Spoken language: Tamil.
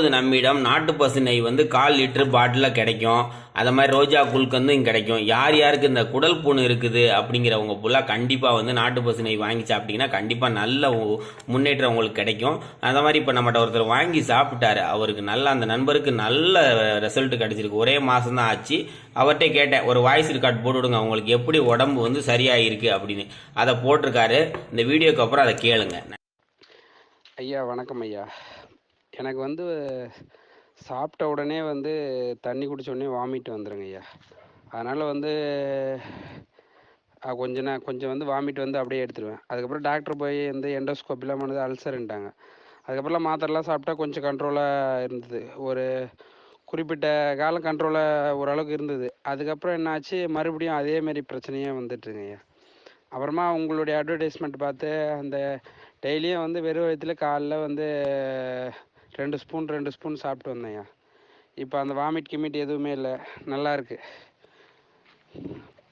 தற்பொழுது நம்மிடம் நாட்டு பசு நெய் வந்து கால் லிட்டர் பாட்டிலில் கிடைக்கும். அதை மாதிரி ரோஜா குல்கந்தும் இங்கே கிடைக்கும். யார் யாருக்கு இந்த குடல் புண்ணு இருக்குது அப்படிங்கிறவங்க ஃபுல்லாக கண்டிப்பாக வந்து நாட்டு பசு நெய் வாங்கி சாப்பிட்டீங்கன்னா கண்டிப்பாக நல்ல முன்னேற்றம் உங்களுக்கு கிடைக்கும். அந்த மாதிரி இப்போ நம்மகிட்ட ஒருத்தர் வாங்கி சாப்பிட்டாரு. அவருக்கு நல்ல அந்த நண்பருக்கு நல்ல ரிசல்ட் கிடைச்சிருக்கு. ஒரே மாதம் தான் ஆச்சு. அவர்கிட்ட கேட்டேன் ஒரு வாய்ஸ் ரெக்கார்ட் போட்டு விடுங்க. அவங்களுக்கு எப்படி உடம்பு வந்து சரியாயிருக்கு? அப்படின்னு. அதை போட்டிருக்காரு. இந்த வீடியோக்கு அப்புறம் அதை கேளுங்க. ஐயா வணக்கம் ஐயா. எனக்கு வந்து சாப்பிட்ட உடனே வந்து தண்ணி குடிச்ச உடனே வாமிட் வந்துடுங்க ஐயா. அதனால் வந்து கொஞ்ச நே கொஞ்சம் வந்து வாமிட் வந்து அப்படியே எடுத்துருவேன். அதுக்கப்புறம் டாக்டர் போய் வந்து எண்டோஸ்கோப்பிலாம் பண்ணது அல்சருன்ட்டாங்க அதுக்கப்புறம் மாத்திரைலாம் சாப்பிட்டா கொஞ்சம் கண்ட்ரோலாக இருந்தது. ஒரு குறிப்பிட்ட காலம் கண்ட்ரோலாக ஓரளவுக்கு இருந்தது. அதுக்கப்புறம் என்னாச்சு? மறுபடியும் அதேமாரி பிரச்சனையே வந்துட்டுருங்க ஐயா. அப்புறமா உங்களுடைய அட்வர்டைஸ்மெண்ட் பார்த்து அந்த டெய்லியும் வந்து வெறும் வயிற்றுல காலைல வந்து ரெண்டு ஸ்பூன் ரெண்டு ஸ்பூன் சாப்பிட்டு வந்தேன்யா. இப்போ அந்த வாமிட் கிமிட் எதுவுமே இல்லை. நல்லா இருக்குது